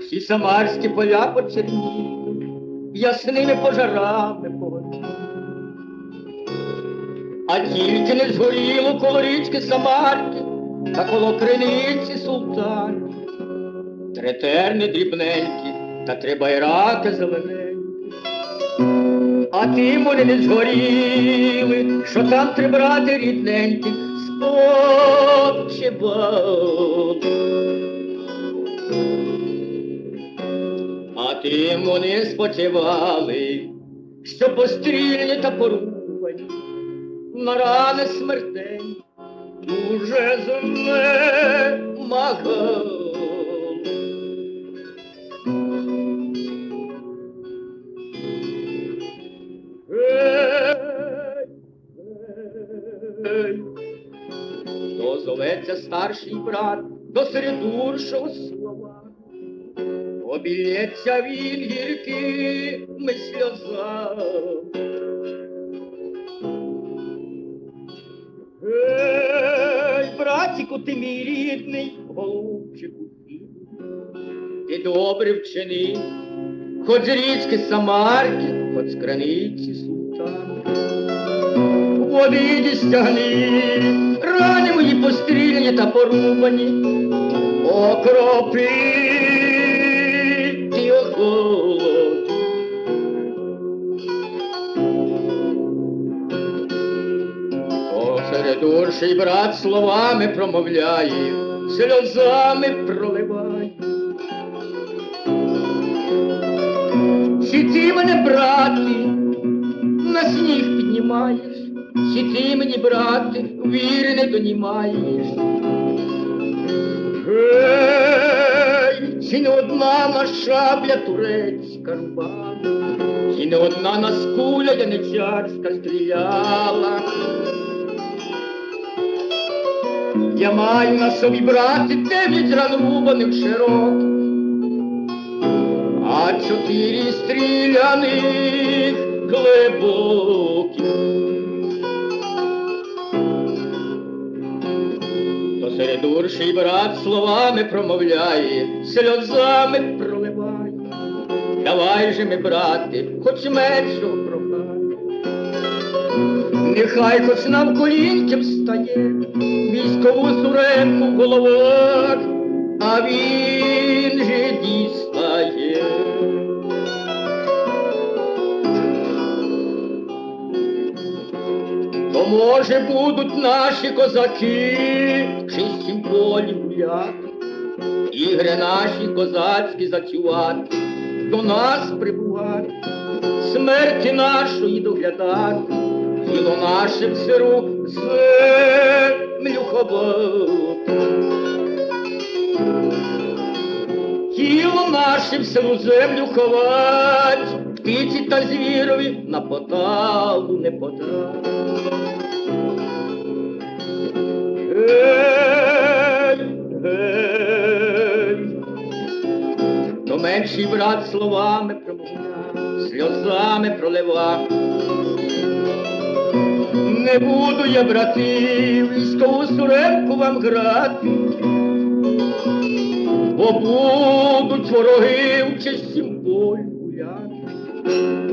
Всі самарські поля почерніли, ясними пожарами погоріли. А тільки не згоріло коло річки Самарки та коло криниці султан. Три терни дрібненькі та три байраки зелененькі. А тим вони не згоріли, що там три брати рідненькі спочивали. А тим вони спочивали, що постріляні та порубані, на рани смертень дуже знемагали. Хто зоветься старший брат до середуршого слова, обілється він гіркими сльозами. Гей, братіку, ти мій рідний, голубчику, ти, добре вчинив, хоч з річки Самарки, хоч з краниці султан. Води дістягни, рани мої постріляні та порубані, окропи ти охолодь. О, середурший брат словами промовляє, сльозами проливає. Чи ти мене, брати, на сніг піднімаєш, чи ти мені, брати, віри не донімаєш? Гей, чи не одна на шабля турецька рубала, чи не одна на скуля яничарська стріляла? Я маю на собі, брати, дев'ять ран широких, а чотири стріляних глибокі. Середурший брат словами промовляє, сльозами проливає. Давай же ми, брати, хоч меншу прохати. Нехай хоч нам колінки встає, військову суренку в головах, а він же дістає. Може будуть наші козаки в чистім полі гуляти, ігри наші козацькі зацювати, до нас прибувати, смерті нашої доглядати, тіло наше в сиру землю ховати. Тіло наше в сиру землю ховать, птиці та звірові на поталу не гей, то менший брат словами промовляв, сльозами проливав. Не буду я, брати, військову суренку вам грати, бо будуть вороги в чистім бою гуляти,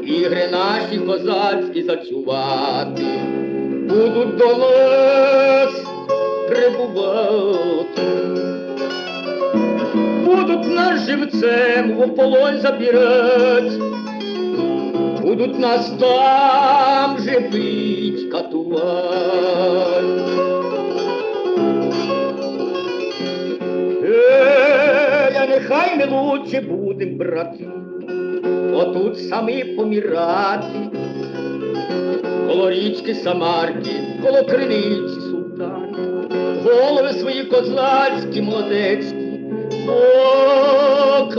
ігри наші козацькі зачувати, будуть до нас прибувати, будуть нас живцем в полонь забирать, будуть нас там же бить, катувати. А нехай ми лучше будем, брати, отут самі помирати, коло річки Самарки, коло криниці султан, голови свої козацькі, молодецькі, покладати.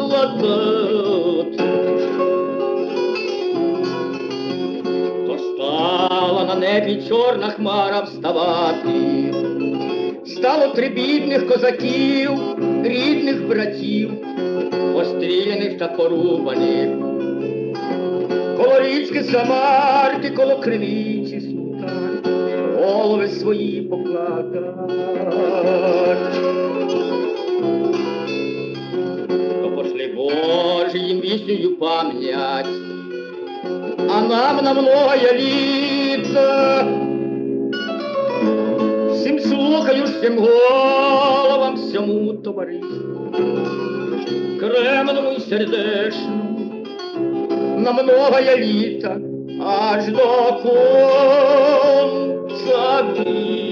То стала на небі чорна хмара вставати, стало три бідних козаків, рідних братів, постріляних та порубаних. Коло річки Самарки, коло криниці султан, голови свої покладать. То пошли Боже їм пам'ять, а нам на многое літа. Всім слухаю, всім головам, всьому товариству, кремному й сердечному, на многое літа, аж до конца віку.